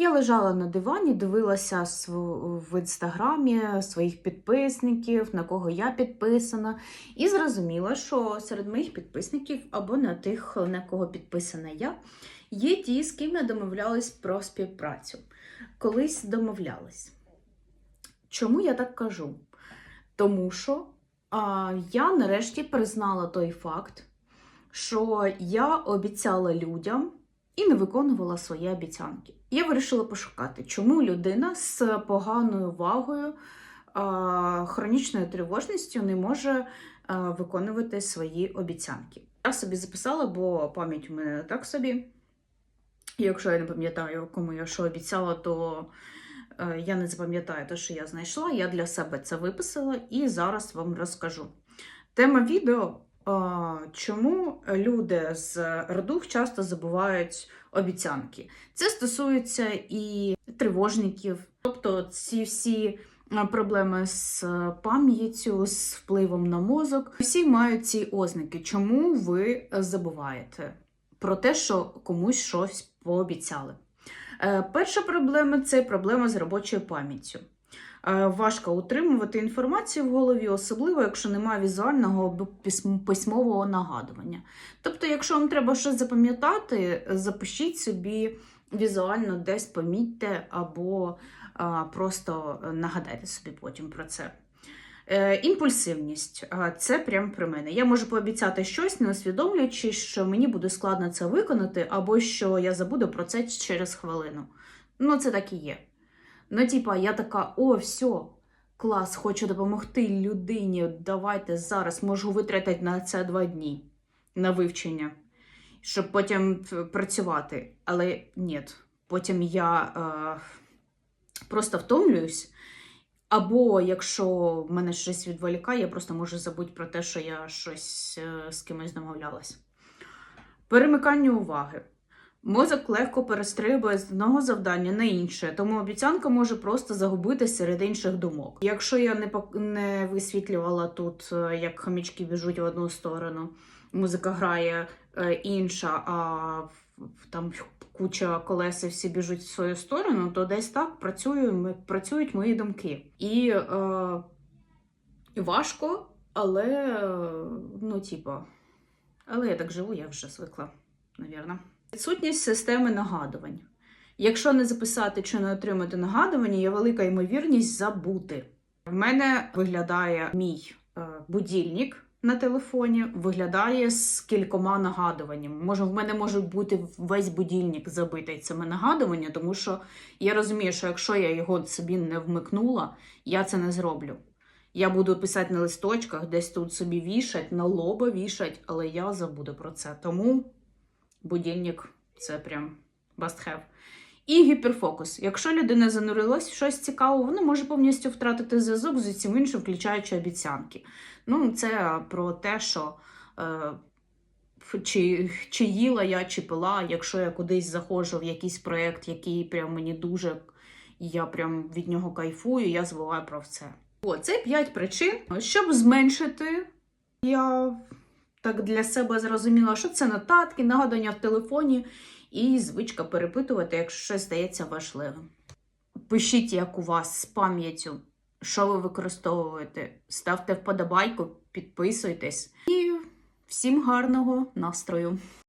Я лежала на дивані, дивилася в інстаграмі своїх підписників, на кого я підписана, і зрозуміла, що серед моїх підписників або на тих, на кого підписана я, є ті, з ким я домовлялась про співпрацю. Колись домовлялась. Чому я так кажу? Тому що а, я нарешті признала той факт, що я обіцяла людям і не виконувала свої обіцянки. Я вирішила пошукати, чому людина з поганою вагою, хронічною тривожністю не може виконувати свої обіцянки. Я собі записала, бо пам'ять у мене так собі. Якщо я не пам'ятаю, кому я що обіцяла, то е, я не запам'ятаю те, що я знайшла. Я для себе це виписала і зараз вам розкажу. Тема відео чому люди з родух часто забувають обіцянки. Це стосується і тривожників, тобто ці всі проблеми з пам'яттю, з впливом на мозок. Всі мають ці ознаки, чому ви забуваєте про те, що комусь щось пообіцяли. Е, Перша проблема це проблема з робочою пам'яттю. Е, Важко утримувати інформацію в голові, особливо якщо немає візуального або письмового нагадування. Тобто, якщо вам треба щось запам'ятати, запишіть собі візуально десь помітьте або а, просто нагадайте собі потім про це. Е, імпульсивність це прям про мене. Я можу пообіцяти щось, не усвідомлюючи, що мені буде складно це виконати, або що я забуду про це через хвилину. Ну, це так і є. Ну, типа, я така: о, все, клас, хочу допомогти людині. Давайте зараз можу витратити на це два дні на вивчення, щоб потім працювати. Але ні, потім я е, просто втомлююсь. Або якщо мене щось відволікає, я просто можу забути про те, що я щось е, з кимось домовлялась. Перемикання уваги. Мозок легко перестрибує з одного завдання на інше, тому обіцянка може просто загубитися серед інших думок. Якщо я не, не висвітлювала тут, е, як хомячки біжуть в одну сторону, музика грає е, інша, а там куча колес і всі біжуть в свою сторону, то десь так працюю, ми- працюють мої думки. І е, важко, але е, ну, типа, але я так живу, я вже звикла, навірно. Відсутність системи нагадувань. Якщо не записати чи не отримати нагадування, є велика ймовірність забути. В мене виглядає мій е, будильник на телефоні, виглядає з кількома нагадуваннями. Може, в мене може бути весь будильник забитий цими нагадуваннями, тому що я розумію, що якщо я його собі не вмикнула, я це не зроблю. Я буду писати на листочках, десь тут собі вішать, на лоба вішать, але я забуду про це. Тому будильник це прям must have. І гіперфокус. Якщо людина занурилась в щось цікаве, вона може повністю втратити зв'язок з усім іншим, включаючи обіцянки. Ну, це про те, що е, чи, чи їла я, чи пила, якщо я кудись заходжу в якийсь проєкт, який прям мені дуже, я прям від нього кайфую, я забуваю про це. О, це 5 причин, щоб зменшити. Я так для себе зрозуміла, що це нотатки, нагадання в телефоні і звичка перепитувати, якщо щось здається важливим. Пишіть, як у вас з пам'яттю, що ви використовуєте. Ставте вподобайку, підписуйтесь. І всім гарного настрою!